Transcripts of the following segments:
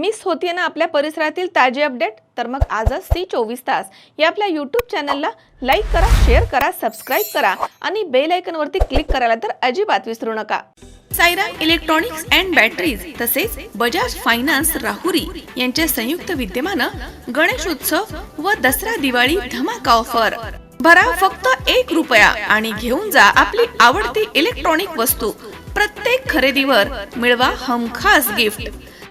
Miss होतीये ना आपल्या परिसरातील ताजे अपडेट? तर मग आजच सी चोवीस तास. या आपल्या यूट्यूब चॅनलला लाईक करा शेअर करा सबस्क्राईब करा आणि बेल आयकॉनवरती क्लिक करायला तर अजिबात विसरू नका. सायरा इलेक्ट्रॉनिक्स अँड बॅटरीज तसेच बजाज फायनान्स राहुरी यांच्या संयुक्त विद्यमानं गणेशोत्सव व दसरा दिवाळी धमाका ऑफर भरा फक्त एक रुपया आणि घेऊन जा आपली आवडती इलेक्ट्रॉनिक वस्तू. प्रत्येक खरेदीवर मिळवा हमखास गिफ्ट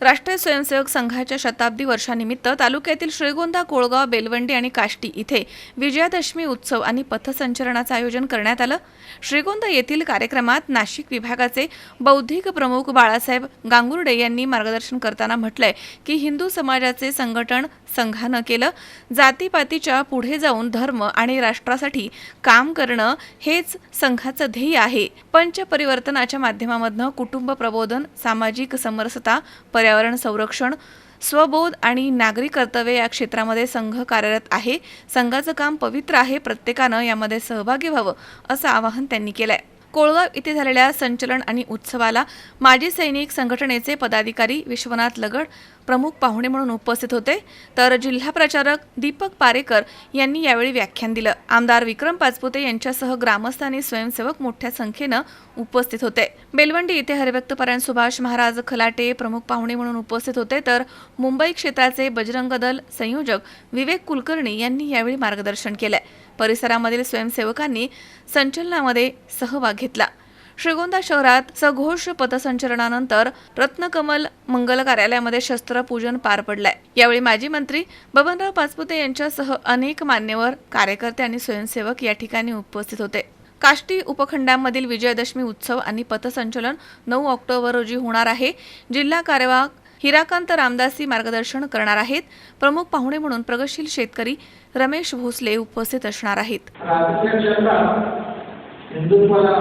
राष्ट्रीय स्वयंसेवक संघाच्या शताब्दी वर्षानिमित्त तालुक्यातील श्रीगोंदा कोळगाव बेलवंडी आणि काष्टी इथे विजयादशमी उत्सव आणि पथसंचलनाचं आयोजन करण्यात आलं. श्रीगोंदा येथील कार्यक्रमात नाशिक विभागाचे बौद्धिक प्रमुख बाळासाहेब गांगुर्डे यांनी मार्गदर्शन करताना म्हटलंय की हिंदू समाजाचे संघटन संघानं केलं. जातीपातीच्या पुढे जाऊन धर्म आणि राष्ट्रासाठी काम करणं हेच संघाचं ध्येय आहे. पंचपरिवर्तनाच्या माध्यमामधनं कुटुंब प्रबोधन सामाजिक समरसता पर्यावरण संरक्षण स्वबोध आणि नागरी कर्तव्य या क्षेत्रामध्ये संघ कार्यरत आहे. संघाचं काम पवित्र आहे. प्रत्येकानं यामध्ये सहभागी व्हावं असं आवाहन त्यांनी केलंय. कोळगाव इथे झालेल्या संचलन आणि उत्सवाला माजी सैनिक संघटनेचे पदाधिकारी विश्वनाथ लगड प्रमुख पाहुणे म्हणून उपस्थित होते. तर जिल्हा प्रचारक दीपक पारेकर यांनी यावेळी व्याख्यान दिलं. आमदार विक्रम पाचपुते यांच्यासह ग्रामस्थ आणि स्वयंसेवक मोठ्या संख्येनं उपस्थित होते. बेलवंडी इथे हरिभक्तपरायण सुभाष महाराज खलाटे प्रमुख पाहुणे म्हणून उपस्थित होते. तर मुंबई क्षेत्राचे बजरंग दल संयोजक विवेक कुलकर्णी यांनी यावेळी मार्गदर्शन केलंय. परिसरामधील स्वयंसेवकांनी संचलनामध्ये सहभाग घेतला. श्रीगोंदा शहरात सघोष पथसंचलनानंतर रत्नकमल मंगल कार्यालयामध्ये शस्त्रपूजन पार पडलंय. यावेळी माजी मंत्री बबनराव पाचपुते यांच्यासह अनेक मान्यवर कार्यकर्ते आणि स्वयंसेवक या ठिकाणी उपस्थित होते. काष्टी उपखंडामधील विजयादशमी उत्सव आणि पथसंचलन नऊ ऑक्टोबर रोजी होणार आहे. जिल्हा कार्यवाह हिराकांत रामदासी मार्गदर्शन करणार आहेत. प्रमुख पाहुणे म्हणून प्रगतशील शेतकरी रमेश भोसले उपस्थित असणार आहेत. हिंदुत्वाला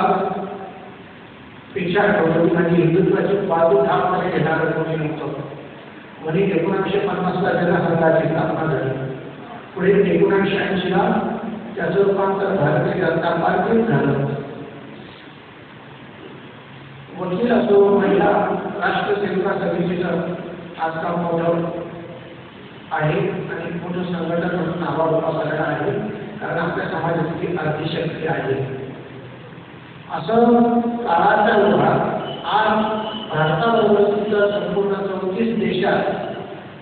पेक्षा आणि हिंदुत्वाची बाजू ठामपणे कोणी नव्हतं एकोणीसशे पन्नासला जनसंघाची स्थापना झाली. पुढे एकोणीसशे ऐंशीला त्याचं रूपांतर भारतीय जनता पार्टीत झालं. वकील असो महिला राष्ट्रसेविका समितीचं आजकाल मोठं आहे आणि मोठं संघटन म्हणून नावा झालेलं आहे. कारण आपल्या समाजाची अर्धी शक्ती आहे. असं काळाच्या ओघात आज भारताबरोबर संपूर्ण चौतीस देशात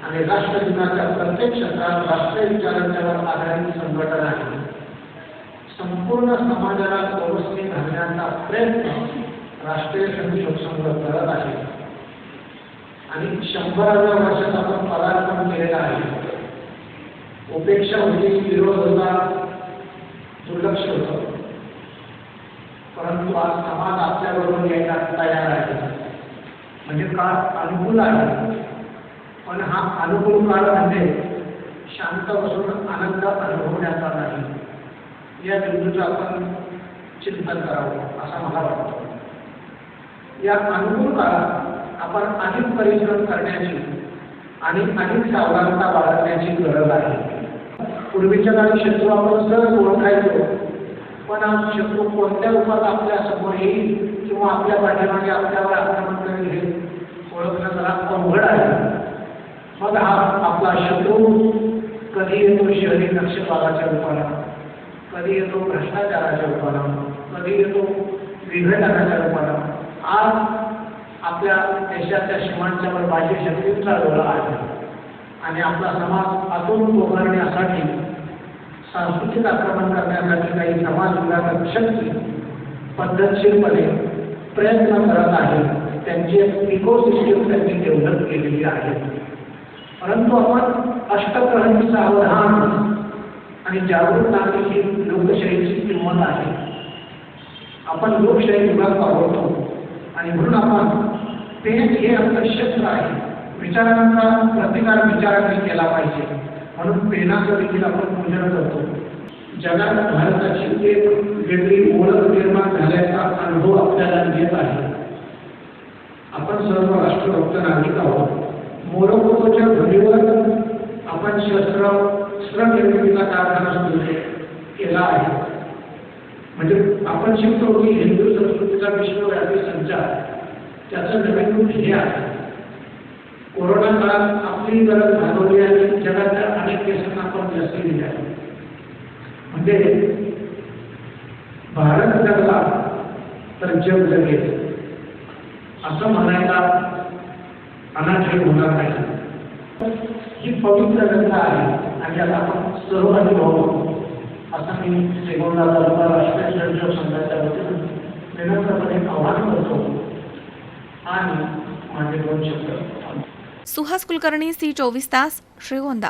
आणि राष्ट्रदिनाच्या प्रत्येक क्षेत्रात राष्ट्रीय विचारांच्यावर आधारित संघटन आहे. संपूर्ण समाजाला व्यवस्थित घालण्याचा प्रयत्न राष्ट्रीय संधी संघ करत आहे आणि शंभराव्या वर्षात आपण पदार्पण केलेला आहे उपेक्षा होती विरोध होता दुर्लक्ष होतं. परंतु आज समाज आपल्याबरोबर यायला तयार आहे. म्हणजे काळ अनुकूल आहे? पण हा अनुकूल काळ म्हणजे शांत बसून आनंद अनुभवण्याचा नाही. या बिंदूचं आपण चिंतन करावं असं मला वाटतं. या अनुकूल काळात आपण अधिक परिश्रम करण्याची आणि अधिक सावधानता बाळगण्याची गरज आहे. पूर्वीच्या काळी शत्रू आपण सहज ओळखायचो पण आज शत्रू कोणत्या रूपात आपल्यासमोर येईल किंवा आपल्या पाठीमागे आपल्यावर आक्रमण करेल हे ओळखणं जरा अवघड आहे. मग हा आपला शत्रू कधी येतो शहरी नक्षलवादाच्या रूपाला कधी येतो भ्रष्टाचाराच्या रूपाला कधी येतो विघटनाच्या आपल्या देशाच्या सीमांच्यावर बाह्य शक्तींचा डोळा आहे. आणि आपला समाज आतून उभारण्यासाठी सांस्कृतिक आक्रमण करण्यासाठी काही समाज विघातक शक्ती पद्धतशीरपणे प्रयत्न करत आहे. त्यांची इकोसिस्टम त्यांनी डेव्हलप केलेली आहे. परंतु आपण अष्टप्रहरी सावधान आणि जागरूक नागरिक ही लोकशाहीची किंमत आहे. आपण लोकशाही विभाग आवडतो आणि म्हणून आपण पेन हे आपलं क्षेत्र आहे. विचारांचा प्रतिकार विचारांनी केला पाहिजे. म्हणून पेनाचं देखील आपण पूजन करतो. जगात भारताची एक वेगळी ओळख निर्माण झाल्याचा अनुभव आपल्याला येत आहे. आपण सर्व राष्ट्रभक्त नागरिक आहोत. मोरोकोच्या भूमीवर आपण शस्त्र निर्मितीचा कारखाना सुरू केला आहे म्हणजे आपण शिकतो की हिंदू संस्कृतीचा विश्वव्यापी संचार त्याचं नवीन घ्या कोरोना काळात आपली गरज भागवली आणि जगातल्या अनेक देशांना आपण लस दिली आहे. म्हणजे भारत जगला तर जग जगेल असं म्हणायला अनाठे होणार नाही. ही पवित्र गंगा आहे आणि याला आपण सर्व अनुभव असं मी श्रीगोंदा तालुका राष्ट्रीय स्वयंसेवक संघाच्या वतीनं निरंतरपणे आव्हान करतो. आणि माझे दोन शब्द. सुहास कुलकर्णी सी चोवीस तास श्रीगोंदा.